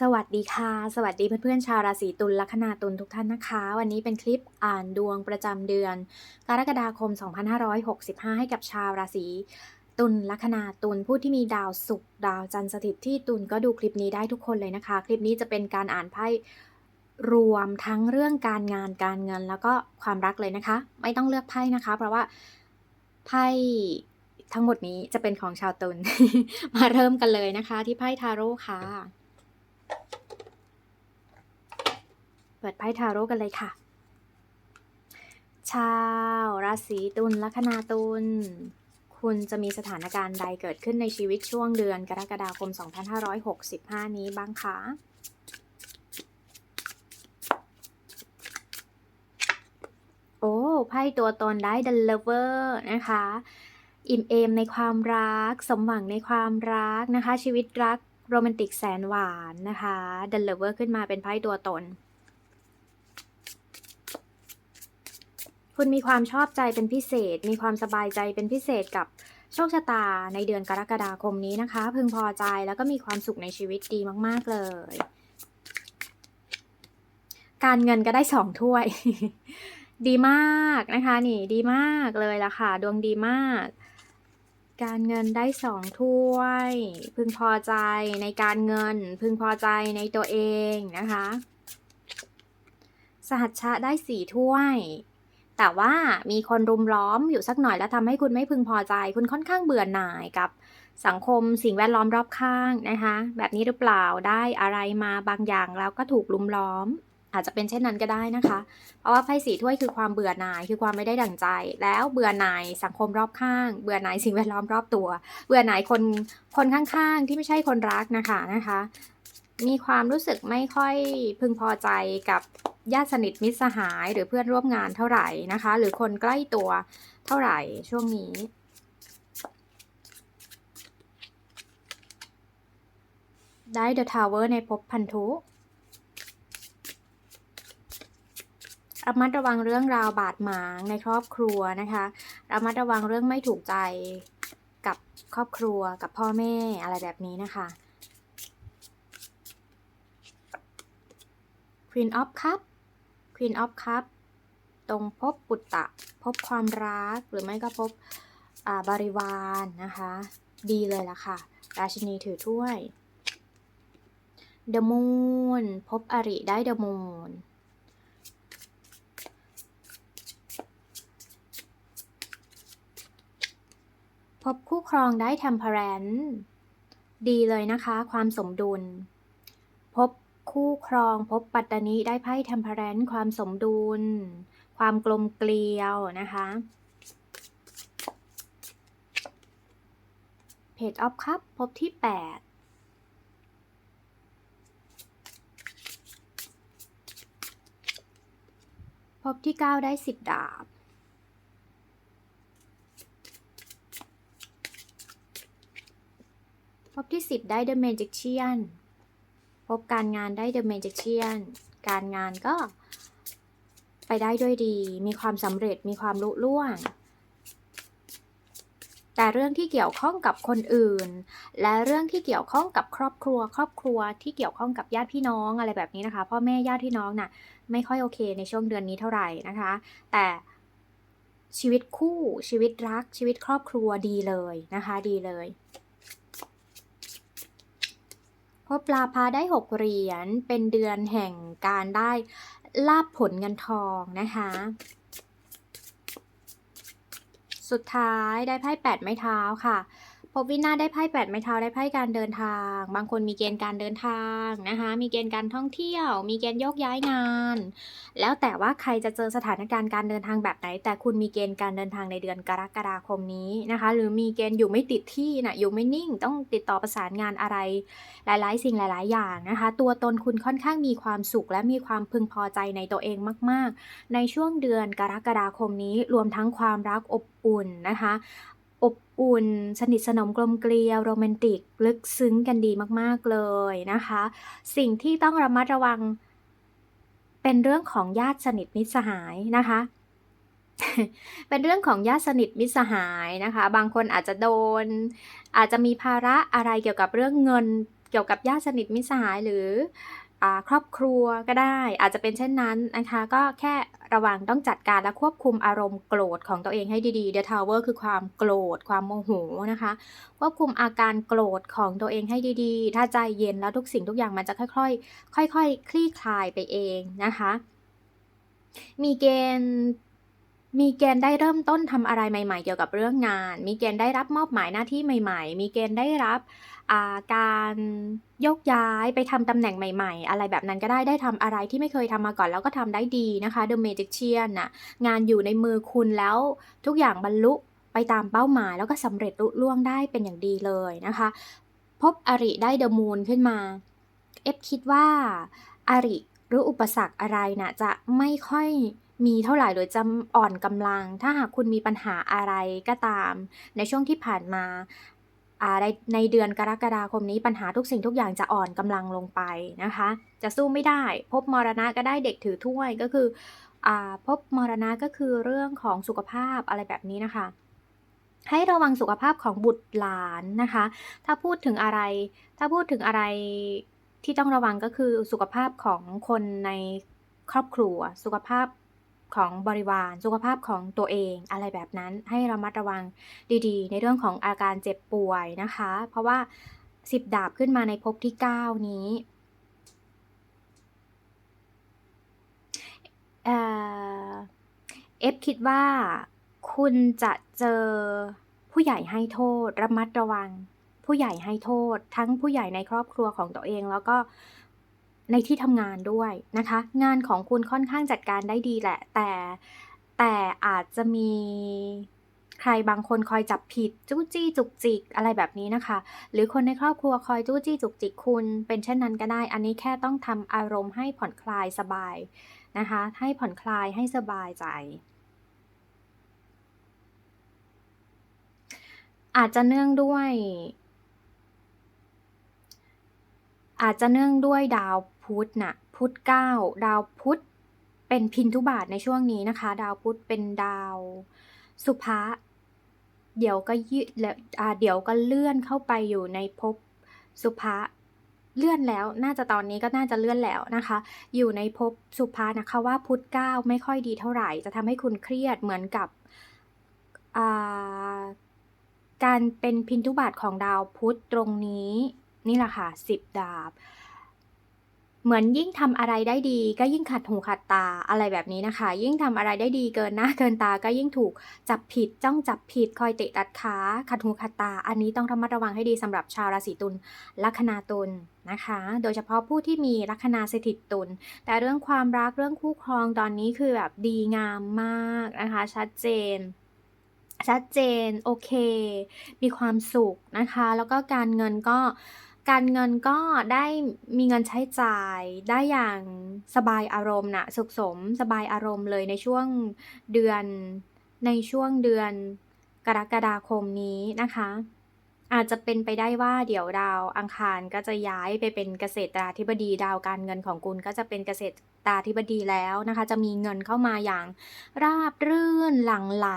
สวัสดีค่ะ สวัสดีเพื่อนๆชาวราศีตุลลัคนาตุลทุกท่านนะคะ วันนี้เป็นคลิปอ่านดวงประจำเดือน กรกฎาคม 2565 ให้กับชาวราศีตุลลัคนาตุลผู้ที่มีดาวศุกร์ดาวจันทร์สถิตที่ตุลก็ดูคลิปนี้ได้ทุกคนเลยนะคะ คลิปนี้จะเป็นการอ่านไพ่รวมทั้งเรื่องการงานการเงินแล้วก็ความรักเลยนะคะ ไม่ต้องเลือกไพ่นะคะ เพราะว่าไพ่ทั้งหมดนี้จะเป็นของชาวตุลมาเริ่มกันเลยนะคะ ที่ไพ่ทาโร่ค่ะ เปิดไพ่ทาโร่กันเลยค่ะ ชาวราศีตุลลัคนาตุลคุณจะมีสถานการณ์ใดเกิดขึ้นในชีวิตช่วงเดือนกรกฎาคม 2565 นี้บ้างคะโอ้ไพ่ตัวตนได้ The Lover นะคะ อิ่มเอมในความรัก สมหวังในความรักนะคะ ชีวิตรัก โรแมนติกแสนหวานนะคะ The Lover ขึ้นมาเป็นไพ่ตัวตน คุณมีความชอบใจเป็นพิเศษ มีความสบายใจเป็นพิเศษกับโชคชะตาในเดือนกรกฎาคมนี้นะคะ พึงพอใจแล้วก็มีความสุขในชีวิตดีมาก ๆ เลย การเงินก็ได้สองถ้วย ดีมากนะคะ นี่ดีมากเลยล่ะค่ะ ดวงดีมาก การเงินได้สองถ้วย พึงพอใจในการเงิน พึงพอใจในตัวเองนะคะ สหัชชะได้สี่ถ้วย แต่ว่ามีคนรุมล้อมอยู่สักหน่อยแล้วทำให้คุณไม่พึงพอใจ คุณค่อนข้างเบื่อหน่ายกับสังคมสิ่งแวดล้อมรอบข้างนะคะ แบบนี้หรือเปล่าได้อะไรมาบางอย่างแล้วก็ถูกลุมล้อม อาจจะเป็นเช่นนั้นก็ได้นะคะ เพราะว่าไพ่สีถ้วยคือความเบื่อหน่ายคือความไม่ได้ดั่งใจ แล้วเบื่อหน่ายสังคมรอบข้าง เบื่อหน่ายสิ่งแวดล้อมรอบตัว เบื่อหน่ายคนคนข้างๆ ที่ไม่ใช่คนรักนะคะนะคะ มีความรู้สึกไม่ค่อยพึงพอใจกับญาติสนิทมิตรสหายหรือเพื่อนร่วมงานเท่าไหร่นะคะ หรือคนใกล้ตัวเท่าไหร่ช่วงนี้ได้ The Tower ในภพพันธุ ระมัดระวังเรื่องราวบาดหมางในครอบครัวนะคะระมัดระวังเรื่องไม่ถูกใจกับครอบครัวกับพ่อแม่อะไรแบบนี้นะคะ Queen of Cup Queen of Cup ตรงพบปุตตะ พบความรักหรือไม่ก็พบอ่าบริวารนนะคะ ดีเลยล่ะค่ะ ราชินีถือถ้วย The Moon พบอริได้ The Moon พบคู่ครองได้ Temperance ดีเลยนะคะ ความสมดุล พบคู่ครอง พบปัตตานีได้ไพ่ Temperance ความสมดุล ความกลมเกลียวนะคะ Page of Cup พบที่ 8พบที่ 9 ได้ 10 ดาบ พบ ที่ 10 ได้ The Magician พบการงานได้ The Magician การงานก็ไปได้ด้วยดี มีความสำเร็จ มีความลุล่วง แต่เรื่องที่เกี่ยวข้องกับคนอื่น และเรื่องที่เกี่ยวข้องกับครอบครัว ครอบครัวที่เกี่ยวข้องกับญาติพี่น้องอะไรแบบนี้นะคะ พ่อแม่ญาติพี่น้องน่ะไม่ค่อยโอเคในช่วงเดือนนี้เท่าไหร่นะคะ แต่ชีวิตคู่ชีวิตรักชีวิตครอบครัวดีเลยนะคะ ดีเลย ว่าปลาพาได้หกเหรียญ เป็นเดือนแห่งการได้ลาบผลเงินทองนะคะ สุดท้ายได้ไพ่แปดไม้เท้าค่ะ พบวินาศได้ไพ่แปดไม้เท้าได้ไพ่การเดินทาง บางคนมีเกณฑ์การเดินทางนะคะ มีเกณฑ์การท่องเที่ยว มีเกณฑ์โยกย้ายงาน แล้วแต่ว่าใครจะเจอสถานการณ์การเดินทางแบบไหน แต่คุณมีเกณฑ์การเดินทางในเดือนกรกฎาคมนี้นะคะ หรือมีเกณฑ์อยู่ไม่ติดที่นะอยู่ไม่นิ่ง ต้องติดต่อประสานงานอะไร หลายๆ สิ่งหลาย ๆ อย่างนะคะ ตัวตนคุณค่อนข้างมีความสุขและมีความพึงพอใจในตัวเองมาก ๆ ในช่วงเดือนกรกฎาคมนี้รวมทั้งความรักอบอุ่นนะคะ อบอุ่น สนิทสนมกลมเกลียวโรแมนติก ลึกซึ้งกันดีมากๆเลยนะคะ สิ่งที่ต้องระมัดระวัง เป็นเรื่องของญาติสนิทมิตรสหายนะคะ เป็นเรื่องของญาติสนิทมิตรสหายนะคะ บางคนอาจจะโดน อาจจะมีภาระอะไรเกี่ยวกับเรื่องเงิน เกี่ยวกับญาติสนิทมิตรสหายหรือ ครอบครัวก็ได้ อาจจะเป็นเช่นนั้นนะคะก็แค่ระวังต้องจัดการและควบคุมอารมณ์โกรธของตัวเองให้ดีๆ The Tower คือความโกรธ ความโมโหนะคะ ควบคุมอาการโกรธของตัวเองให้ดีๆ ถ้าใจเย็นแล้วทุกสิ่งทุกอย่างมันจะค่อยๆ ค่อยๆคลี่คลายไปเองนะคะ มีเกณฑ์ มีเกณฑ์ได้เริ่มต้นทำอะไรใหม่ ๆ เกี่ยวกับเรื่องงาน มีเกณฑ์ได้รับมอบหมายหน้าที่ใหม่ ๆ มีเกณฑ์ได้รับาการยกย้ายไปทำตำแหน่งใหม่ ๆ อะไรแบบนั้นก็ได้ได้ทำอะไรที่ไม่เคยทำมาก่อนแล้วก็ทำได้ดีนะคะ The Magician น่ะงานอยู่ในมือคุณแล้วทุกอย่างบรรลุไปตามเป้าหมาย แล้วก็สำเร็จลุล่วงได้เป็นอย่างดีเลยนะคะ พบอริได้ The Moon ขึ้นมาเอฟคิดว่าอาริหรืออุปสรรคอะไรน่ะจะไม่ค่อย มีเท่าไหร่หรือจะอ่อนกำลัง ถ้าหากคุณมีปัญหาอะไรก็ตาม ในช่วงที่ผ่านมาอ่าในในเดือนกรกฎาคมนี้ปัญหาทุกสิ่งทุกอย่างจะอ่อนกำลังลงไปนะคะ จะสู้ไม่ได้ พบมรณะก็ได้เด็กถือถ้วยก็คืออพบมรณะก็คือเรื่องของสุขภาพอะไรแบบนี้นะคะ ให้ระวังสุขภาพของบุตรหลานนะคะ ถ้าพูดถึงอะไร ถ้าพูดถึงอะไรที่ต้องระวังก็คือสุขภาพของคนในครอบครัว สุขภาพ ของบริวาร สุขภาพของตัวเองอะไรแบบนั้นให้ระมัดระวังดีๆ ในเรื่องของอาการเจ็บป่วยนะคะ เพราะว่าสิบดาบขึ้นมาในภพที่ 9 นี้เอฟคิดว่าคุณจะเจอผู้ใหญ่ให้โทษ ระมัดระวัง ผู้ใหญ่ให้โทษ ทั้งผู้ใหญ่ในครอบครัวของตัวเองแล้วก็ ในที่ทำงานด้วยนะคะ งานของคุณค่อนข้างจัดการได้ดีแหละ แต่แต่อาจจะมีใครบางคนคอยจับผิดจู้จี้จุกจิกอะไรแบบนี้นะคะ หรือคนในครอบครัวคอยจู้จี้จุกจิกคุณ เป็นเช่นนั้นก็ได้ อันนี้แค่ต้องทำอารมณ์ให้ผ่อนคลายสบายนะคะ ให้ผ่อนคลายให้สบายใจ อาจจะเนื่องด้วยอาจจะเนื่องด้วยดาว พุธน่ะพุธเก้าดาวพุธเป็นพินทุบาทในช่วงนี้นะคะ ดาวพุธเป็นดาวสุภะเดี๋ยวก็ยืดแล้วเดี๋ยวก็เลื่อนเข้าไปอยู่ในภพสุภะเลื่อนแล้วน่าจะตอนนี้ก็น่าจะเลื่อนแล้วนะคะ อยู่ในภพสุภะนะคะว่าพุธเก้าไม่ค่อยดีเท่าไหร่ จะทำให้คุณเครียดเหมือนกับการเป็นพินทุบาทของดาวพุธตรงนี้ นี่แหละค่ะสิบดาบ เหมือนยิ่งทำอะไรได้ดี ก็ยิ่งขัดหูขัดตาอะไรแบบนี้นะคะ ยิ่งทำอะไรได้ดีเกินหน้าเกินตาก็ยิ่งถูกจับผิดจ้องจับผิดคอยเตะตัดขาขัดหูขัดตา อันนี้ต้องระมัดระวังให้ดีสำหรับชาวราศีตุลลัคนาตุลนะคะ โดยเฉพาะผู้ที่มีลัคนาสถิตตุลแต่เรื่องความรักเรื่องคู่ครองตอนนี้คือแบบดีงามมากนะคะ ชัดเจนชัดเจน โอเค มีความสุขนะคะ แล้วก็การเงินก็ การเงินก็ได้มีเงินใช้จ่ายได้อย่างสบายอารมณ์นะสุขสมสบายอารมณ์เลยในช่วงเดือนในช่วงเดือนกรกฎาคมนี้นะคะ อาจจะเป็นไปได้ว่าเดี๋ยวดาวอังคารก็จะย้ายไปเป็นเกษตราธิบดีดาวการเงินของคุณก็จะเป็นเกษตร ตาธิบดีแล้วนะคะ จะมีเงินเข้ามาอย่างราบรื่นหลั่งไหล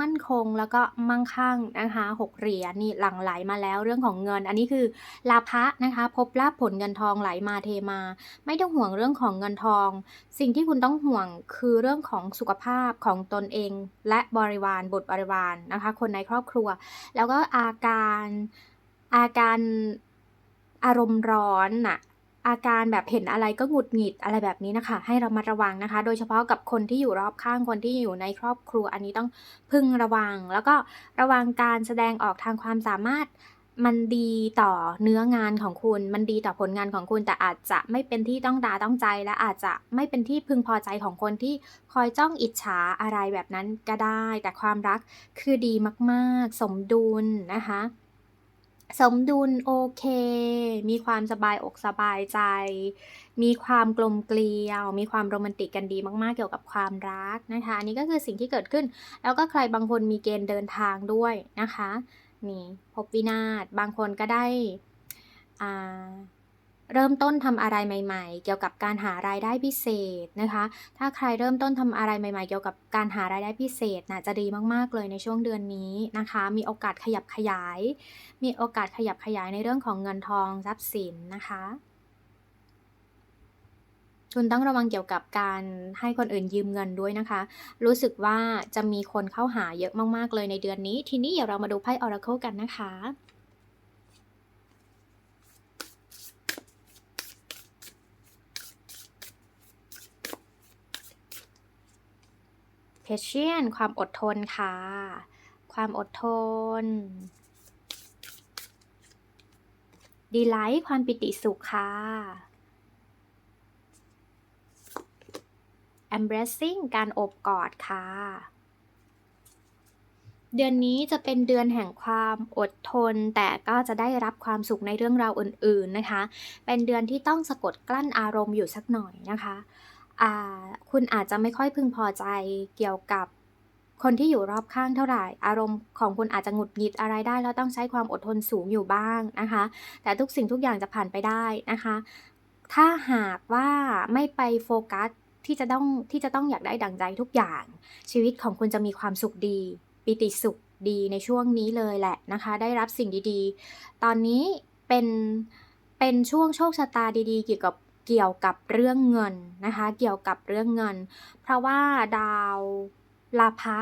มั่นคงแล้วก็มั่งคั่งนะคะหกเหรียญนี่หลั่งไหลมาแล้วเรื่องของเงิน อันนี้คือลาภะนะคะพบลาภผลเงินทองไหลมาเทมา ไม่ต้องห่วงเรื่องของเงินทอง สิ่งที่คุณต้องห่วงคือเรื่องของสุขภาพของตนเอง และบริวารบุตรบริวารนะคะ คนในครอบครัว แล้วก็อาการอาการอารมณ์ร้อนน่ะ อาการแบบเห็นอะไรก็หงุดหงิดอะไรแบบนี้นะคะ ให้เรามาระวังนะคะ โดยเฉพาะกับคนที่อยู่รอบข้างคนที่อยู่ในครอบครัวอันนี้ต้องพึงระวัง แล้วก็ระวังการแสดงออกทางความสามารถมันดีต่อเนื้องานของคุณ มันดีต่อผลงานของคุณ แต่อาจจะไม่เป็นที่ต้องตาต้องใจ และอาจจะไม่เป็นที่พึงพอใจของคนที่คอยจ้องอิจฉาอะไรแบบนั้นก็ได้ แต่ความรักคือดีมาก ๆ สมดุลนะคะ สมดุลโอเค มีความสบายอกสบายใจ มีความกลมเกลียว มีความโรแมนติกกันดีมากๆ เกี่ยวกับความรักนะคะ อันนี้ก็คือสิ่งที่เกิดขึ้น แล้วก็ใครบางคนมีเกณฑ์เดินทางด้วยนะคะ นี่พบวินาศ บางคนก็ได้อ่า เริ่มต้นทำอะไรใหม่ ๆ เกี่ยวกับการหารายได้พิเศษนะคะ ถ้าใครเริ่มต้นทำอะไรใหม่ๆ เกี่ยวกับการหารายได้พิเศษน่ะจะดีมากๆเลยในช่วงเดือนนี้นะคะ มีโอกาสขยับขยาย มีโอกาสขยับขยายในเรื่องของเงินทองทรัพย์สินนะคะคุณต้องระวังเกี่ยวกับการให้คนอื่นยืมเงินด้วยนะคะ รู้สึกว่าจะมีคนเข้าหาเยอะมาก ๆ เลยในเดือนนี้ ทีนี้เดี๋ยวเรามาดูไพ่ Oracle กันนะคะ นความอดทนค่ะ ความอดทนดีไลท์ความปิติสุขค่ะ embracing การโอบกอดค่ะ เดือนนี้จะเป็นเดือนแห่งความอดทน แต่ก็จะได้รับความสุขในเรื่องราวอื่น ๆนะคะ เป็นเดือนที่ต้องสะกดกลั้นอารมณ์อยู่สักหน่อยนะคะ คุณอาจจะไม่ค่อยพึงพอใจเกี่ยวกับคนที่อยู่รอบข้างเท่าไหร่ อารมณ์ของคุณอาจจะหงุดหงิดอะไรได้ แล้วต้องใช้ความอดทนสูงอยู่บ้างนะคะ แต่ทุกสิ่งทุกอย่างจะผ่านไปได้นะคะ ถ้าหากว่าไม่ไปโฟกัสที่จะต้องที่จะต้องอยากได้ดั่งใจทุกอย่าง ชีวิตของคุณจะมีความสุขดี ปิติสุขดีในช่วงนี้เลยแหละนะคะ ได้รับสิ่งดีๆ ตอนนี้เป็นเป็นช่วงโชคชะตาดีๆ เกี่ยวกับ เกี่ยวกับเรื่องเงินนะคะ เกี่ยวกับเรื่องเงิน เพราะว่าดาวลาภะ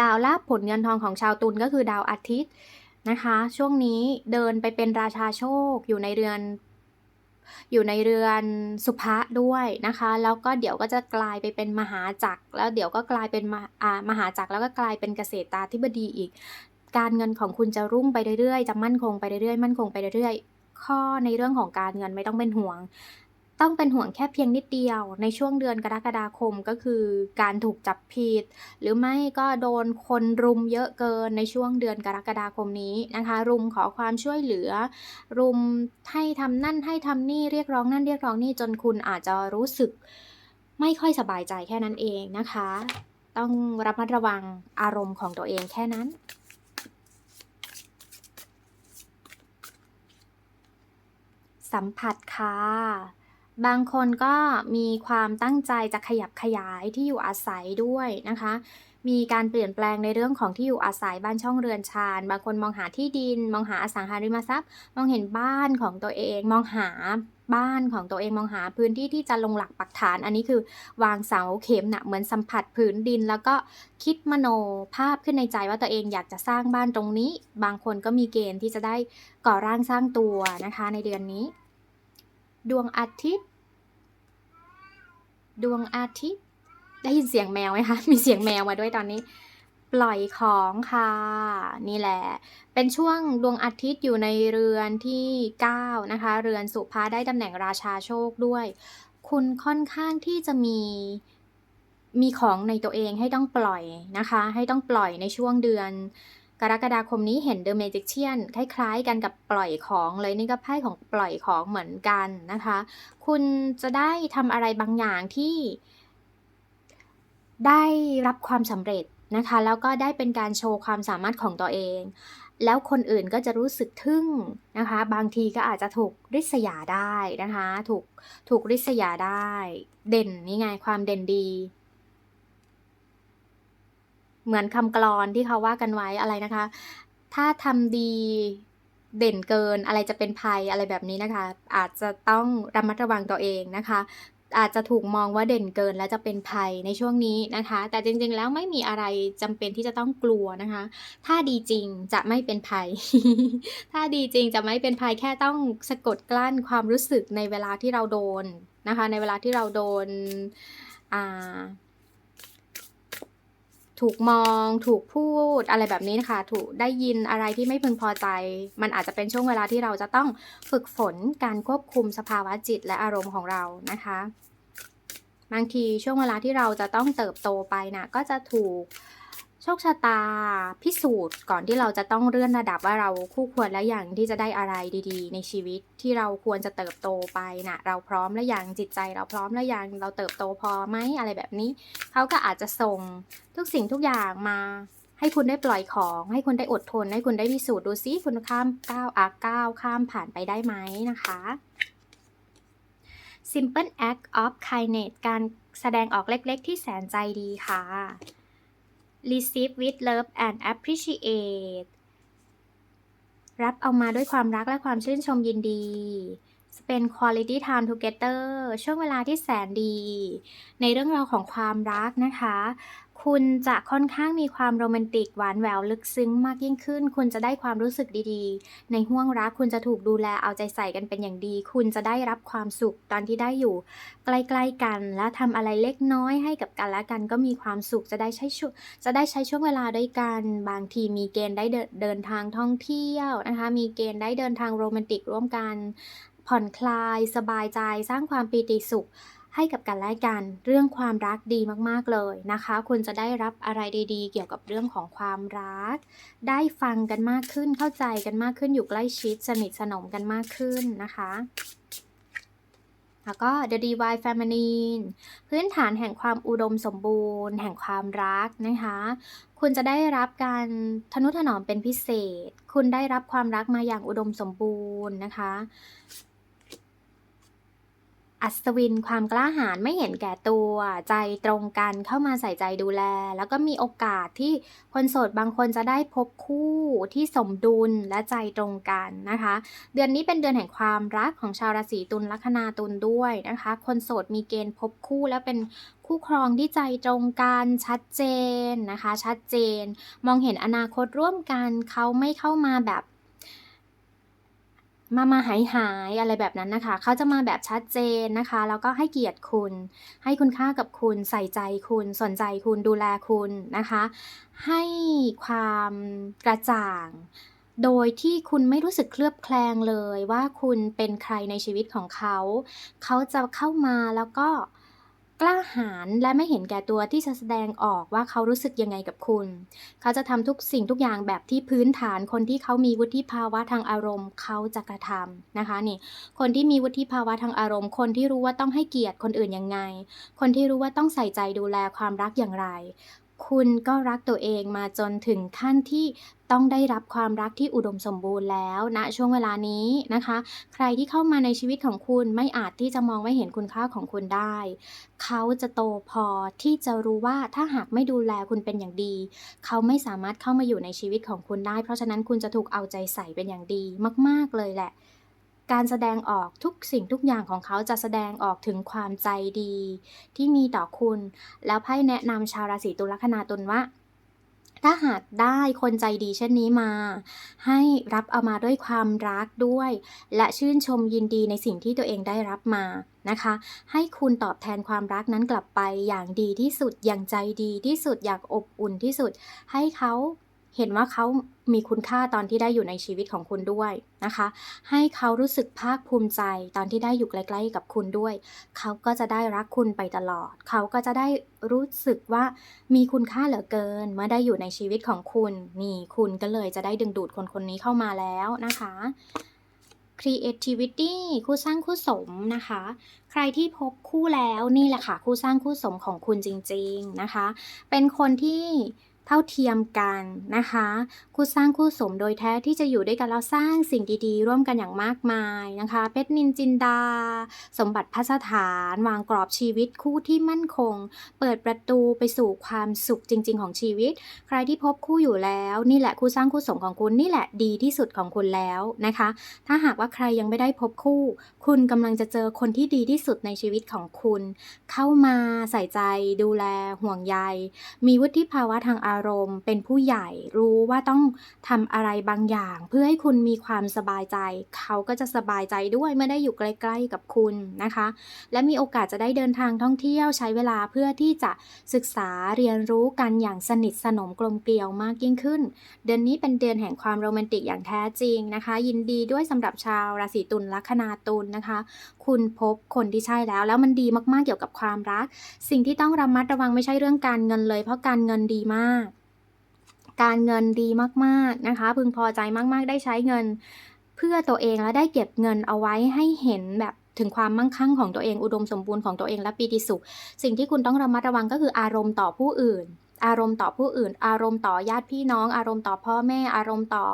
ดาวลาภผลเงินทองของชาวตุลก็คือดาวอาทิตย์นะคะ ช่วงนี้เดินไปเป็นราชาโชคอยู่ในเรือน อยู่ในเรือนสุภะด้วยนะคะ แล้วก็เดี๋ยวก็จะกลายไปเป็นมหาจักร แล้วเดี๋ยวก็กลายเป็นมหอ่ามหาจักรแล้วก็กลายเป็นเกษตราธิบดีอีก การเงินของคุณจะรุ่งไปเรื่อยๆ จะมั่นคงไปเรื่อยๆ มั่นคงไปเรื่อยๆ ข้อในเรื่องของการเงินไม่ต้องเป็นห่วง ต้องเป็นห่วงแค่เพียงนิดเดียว ในช่วงเดือนกรกฎาคมก็คือการถูกจับผิด หรือไม่ก็โดนคนรุมเยอะเกินในช่วงเดือนกรกฎาคมนี้นะคะ รุมขอความช่วยเหลือ รุมให้ทำนั่นให้ทำนี่เรียกร้องนั่นเรียกร้องนี่จนคุณอาจจะรู้สึกไม่ค่อยสบายใจแค่นั้นเองนะคะ ต้องระมัดระวังอารมณ์ของตัวเองแค่นั้น สัมผัสค่ะ บางคนก็มีความตั้งใจจะขยับขยายที่อยู่อาศัยด้วยนะคะ มีการเปลี่ยนแปลงในเรื่องของที่อยู่อาศัยบ้านช่องเรือนชานบางคนมองหาที่ดิน มองหาอสังหาริมทรัพย์ มองเห็นบ้านของตัวเอง มองหาบ้านของตัวเองมองหาพื้นที่ที่จะลงหลักปักฐาน อันนี้คือวางเสาเข็มนะเหมือนสัมผัสผืนดิน แล้วก็คิดมโนภาพขึ้นในใจว่าตัวเองอยากจะสร้างบ้านตรงนี้ บางคนก็มีเกณฑ์ที่จะได้ก่อร่างสร้างตัวนะคะในเดือนนี้ ดวงอาทิตย์ ดวงอาทิตย์ ได้ยินเสียงแมวไหมคะ มีเสียงแมวมาด้วยตอนนี้ ปล่อยของค่ะ นี่แหละ เป็นช่วงดวงอาทิตย์อยู่ในเรือนที่9นะคะ เรือนสุภาได้ตำแหน่งราชาโชคด้วย คุณค่อนข้างที่จะมีมีของในตัวเองให้ต้องปล่อยนะคะ ให้ต้องปล่อยในช่วงเดือน กรกฎาคมนี้เห็น The Magician คล้ายๆ กันกับปล่อยของเลยนี่ก็ไพ่ของปล่อยของเหมือนกันนะคะ คุณจะได้ทำอะไรบางอย่างที่ได้รับความสำเร็จนะคะ แล้วก็ได้เป็นการโชว์ความสามารถของตัวเอง แล้วคนอื่นก็จะรู้สึกทึ่งนะคะ บางทีก็อาจจะถูกริษยาได้นะคะ ถูกถูกริษยาได้ เด่นนี่ไงความเด่นดี เหมือนคำกลอนที่เขาว่ากันไว้อะไรนะคะ ถ้าทำดีเด่นเกินอะไรจะเป็นภัยอะไรแบบนี้นะคะ อาจจะต้องระมัดระวังตัวเองนะคะ อาจจะถูกมองว่าเด่นเกินและจะเป็นภัยในช่วงนี้นะคะ แต่จริงๆแล้วไม่มีอะไรจำเป็นที่จะต้องกลัวนะคะ ถ้าดีจริงจะไม่เป็นภัย ถ้าดีจริงจะไม่เป็นภัยแค่ต้องสะกดกลั้นความรู้สึกในเวลาที่เราโดนนะคะ ในเวลาที่เราโดนอ่า ถูกมอง ถูกพูดอะไรแบบนี้นะคะ ถูกได้ยินอะไรที่ไม่พึงพอใจ มันอาจจะเป็นช่วงเวลาที่เราจะต้องฝึกฝนการควบคุมสภาวะจิตและอารมณ์ของเรานะคะ บางทีช่วงเวลาที่เราจะต้องเติบโตไปนะก็จะถูก โชคชะตาพิสูจน์ก่อนที่เราจะต้องเลื่อนระดับว่าเราคู่ควรและอย่างที่จะได้อะไรดีๆ ในชีวิตที่เราควรจะเติบโตไปนะเราพร้อมและอย่างจิตใจ เราพร้อมและอย่างเราเติบโตพอไหมอะไรแบบนี้เขาก็อาจจะส่งทุกสิ่งทุกอย่างมาให้คุณได้ปล่อยของ ให้คุณได้อดทน ให้คุณได้พิสูจน์ดูซิคุณข้ามก้าวอาก้าวข้ามผ่านไปได้ไหมนะคะ Simple act of kindness การแสดงออกเล็กๆ ที่แสนใจดีค่ะ receive with love and appreciate รับเอามาด้วยความรักและความชื่นชมยินดี spend quality time together ช่วงเวลาที่แสนดี ในเรื่องราวของความรักนะคะ คุณจะค่อนข้างมีความโรแมนติกหวานแหววลึกซึ้งมากยิ่งขึ้น คุณจะได้ความรู้สึกดีๆ ในห่วงรักคุณจะถูกดูแลเอาใจใส่กันเป็นอย่างดี คุณจะได้รับความสุขตอนที่ได้อยู่ ใกล้ๆกัน และทำอะไรเล็กน้อยให้กับกันและกันก็มีความสุขจะได้ใช้ช่วงจะได้ใช้ช่วงเวลาด้วยกันบางทีมีเกณฑ์ได้เดินทางท่องเที่ยวนะคะมีเกณฑ์ได้เดินทางโรแมนติกร่วมกัน ผ่อนคลาย สบายใจสร้างความปีติสุข ให้กับกันและกัน เรื่องความรักดีมากๆเลยนะคะ คุณจะได้รับอะไรดีๆ เกี่ยวกับเรื่องของความรัก ได้ฟังกันมากขึ้นเข้าใจกันมากขึ้นอยู่ใกล้ชิดสนิทสนมกันมากขึ้นนะคะแล้วก็ The Divine Feminine พื้นฐานแห่งความอุดมสมบูรณ์ แห่งความรักนะคะ คุณจะได้รับการทนุถนอมเป็นพิเศษ คุณได้รับความรักมาอย่างอุดมสมบูรณ์นะคะ อัศวินความกล้าหาญไม่เห็นแก่ตัว ใจตรงกันเข้ามาใส่ใจดูแล แล้วก็มีโอกาสที่คนโสดบางคนจะได้พบคู่ที่สมดุลและใจตรงกันนะคะ เดือนนี้เป็นเดือนแห่งความรักของชาวราศีตุลลัคนาตุลด้วยนะคะ คนโสดมีเกณฑ์พบคู่และเป็นคู่ครองที่ใจตรงกันชัดเจนนะคะ ชัดเจน มองเห็นอนาคตร่วมกันเขาไม่เข้ามาแบบ มามาหายหายอะไรแบบนั้นนะคะ เขาจะมาแบบชัดเจนนะคะ แล้วก็ให้เกียรติคุณ ให้คุณค่ากับคุณ ใส่ใจคุณ สนใจคุณ ดูแลคุณนะคะ ให้ความกระจ่าง โดยที่คุณไม่รู้สึกเคลือบแคลงเลยว่าคุณเป็นใครในชีวิตของเขา เขาจะเข้ามาแล้วก็ กล้าหาญและไม่เห็นแก่ตัวที่จะแสดงออกว่าเขารู้สึกยังไงกับคุณ เขาจะทำทุกสิ่งทุกอย่างแบบที่พื้นฐานคนที่เขามีวุฒิภาวะทางอารมณ์ เขาจะกระทำนะคะนี่ คนที่มีวุฒิภาวะทางอารมณ์ คนที่รู้ว่าต้องให้เกียรติคนอื่นยังไง คนที่รู้ว่าต้องใส่ใจดูแลความรักอย่างไร คุณก็รักตัวเองมาจนถึงขั้นที่ต้องได้รับความรักที่อุดมสมบูรณ์แล้วณนะช่วงเวลานี้นะคะ ใครที่เข้ามาในชีวิตของคุณไม่อาจที่จะมองไม่เห็นคุณค่าของคุณได้ เขาจะโตพอที่จะรู้ว่าถ้าหากไม่ดูแลคุณเป็นอย่างดี เขาไม่สามารถเข้ามาอยู่ในชีวิตของคุณได้ เพราะฉะนั้นคุณจะถูกเอาใจใส่เป็นอย่างดีมาก ๆเลยแหละ การแสดงออกทุกสิ่งทุกอย่างของเขาจะแสดงออกถึงความใจดี ที่มีต่อคุณ แล้วไพ่แนะนำชาวราศีตุลคนาตุลว่าถ้าหากได้คนใจดีเช่นนี้มา ให้รับเอามาด้วยความรักด้วย และชื่นชมยินดีในสิ่งที่ตัวเองได้รับมานะคะ ให้คุณตอบแทนความรักนั้นกลับไปอย่างดีที่สุดอย่างใจดีที่สุดอย่างอบอุ่นที่สุด ให้เขา เห็นว่าเขามีคุณค่าตอนที่ได้อยู่ในชีวิตของคุณด้วยนะคะ ให้เขารู้สึกภาคภูมิใจตอนที่ได้อยู่ใกล้ๆกับคุณด้วย เขาก็จะได้รักคุณไปตลอด เขาก็จะได้รู้สึกว่ามีคุณค่าเหลือเกิน เมื่อได้อยู่ในชีวิตของคุณ นี่คุณก็เลยจะได้ดึงดูดคนคนนี้เข้ามาแล้วนะคะ creativity คู่สร้างคู่สมนะคะ ใครที่พบคู่แล้วนี่แหละค่ะ คู่สร้างคู่สมของคุณจริง ๆนะคะ เป็นคนที่ เท่าเทียมกันนะคะ คู่สร้างคู่สมโดยแท้ที่จะอยู่ด้วยกันแล้วสร้างสิ่งดีๆ ร่วมกันอย่างมากมายนะคะ เพชรนินจินดา สมบัติพัสถาน วางกรอบชีวิตคู่ที่มั่นคง เปิดประตูไปสู่ความสุขจริง ๆ ของชีวิต ใครที่พบคู่อยู่แล้วนี่แหละคู่สร้างคู่สมของคุณนี่แหละดีที่สุดของคุณแล้วนะคะ ถ้าหากว่าใครยังไม่ได้พบคู่ คุณกำลังจะเจอคนที่ดีที่สุดในชีวิตของคุณ เข้ามาใส่ใจดูแลห่วงใย มีวุฒิภาวะทางอารมณ์ เป็นผู้ใหญ่รู้ว่าต้องทำอะไรบางอย่าง เพื่อให้คุณมีความสบายใจ เขาก็จะสบายใจด้วยเมื่อได้อยู่ใกล้ ๆ กับคุณนะคะ และมีโอกาสจะได้เดินทางท่องเที่ยวใช้เวลาเพื่อที่จะศึกษาเรียนรู้กันอย่างสนิทสนมกลมเกลียวมากยิ่งขึ้น เดือนนี้เป็นเดือนแห่งความโรแมนติกอย่างแท้จริงนะคะ ยินดีด้วยสำหรับชาวราศีตุลลัคนาตุลนะคะ คุณพบคนที่ใช่แล้ว แล้วมันดีมากๆเกี่ยวกับความรัก สิ่งที่ต้องระมัดระวังไม่ใช่เรื่องการเงินเลย เพราะการเงินดีมาก การเงินดีมากๆนะคะ พึงพอใจมากๆ ได้ใช้เงิน เพื่อตัวเองและได้เก็บเงินเอาไว้ให้เห็นแบบถึงความมั่งคั่งของตัวเองอุดมสมบูรณ์ของตัวเองและปีติสุข สิ่งที่คุณต้องระมัดระวังก็คืออารมณ์ต่อผู้อื่น อารมณ์ต่อผู้อื่น อารมณ์ต่อญาติพี่น้อง อารมณ์ต่อพ่อแม่ อารมณ์ต่อ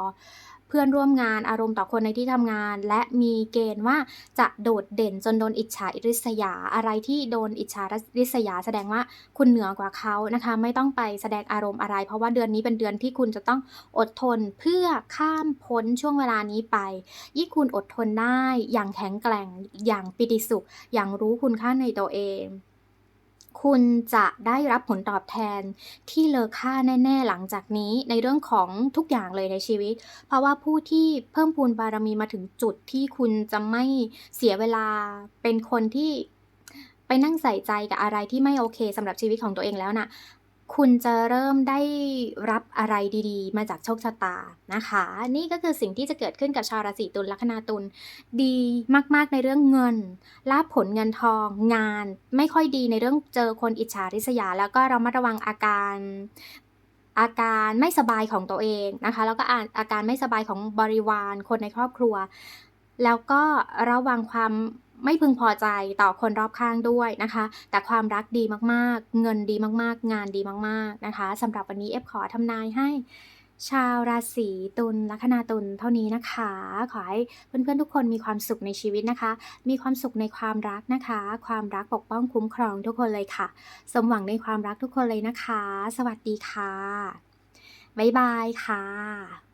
เพื่อนร่วมงานอารมณ์ต่อคนในที่ทำงาน และมีเกณฑ์ว่าจะโดดเด่นจนโดนอิจฉาริษยาอะไรที่โดนอิจฉาริษยา แสดงว่าคุณเหนือกว่าเขานะคะ ไม่ต้องไปแสดงอารมณ์อะไร เพราะว่าเดือนนี้เป็นเดือนที่คุณจะต้องอดทนเพื่อข้ามพ้นช่วงเวลานี้ไป ยิ่งคุณอดทนได้อย่างแข็งแกร่งอย่างปิติสุข อย่างรู้คุณค่าในตัวเอง คุณจะได้รับผลตอบแทนที่เลอค่าแน่ ๆ หลังจากนี้ในเรื่องของทุกอย่างเลยในชีวิต เพราะว่าผู้ที่เพิ่มพูนบารมีมาถึงจุดที่คุณจะไม่เสียเวลาเป็นคนที่ไปนั่งใส่ใจกับอะไรที่ไม่โอเคสำหรับชีวิตของตัวเองแล้วน่ะ คุณจะเริ่มได้รับอะไรดีๆ มาจากโชคชะตานะคะ นี่ก็คือสิ่งที่จะเกิดขึ้นกับชาวราศีตุลลัคนาตุลดีมากๆในเรื่องเงินลาภผลเงินทองงาน ไม่ค่อยดีในเรื่องเจอคนอิจฉาริษยา แล้วก็เรามาระวังอาการอาการไม่สบายของตัวเองนะคะ แล้วก็อาการไม่สบายของบริวารคนในครอบครัว แล้วก็ระวังความ ไม่พึงพอใจต่อคนรอบข้างด้วยนะคะ แต่ความรักดีมากๆ เงินดีมากๆ งานดีมากๆนะคะสำหรับวันนี้เอฟขอทำนายให้ชาวราศีตุลลัคนาตุลเท่านี้นะคะ ขอให้เพื่อนๆทุกคนมีความสุขในชีวิตนะคะ มีความสุขในความรักนะคะ ความรักปกป้องคุ้มครองทุกคนเลยค่ะ สมหวังในความรักทุกคนเลยนะคะ สวัสดีค่ะ บ๊ายบายค่ะ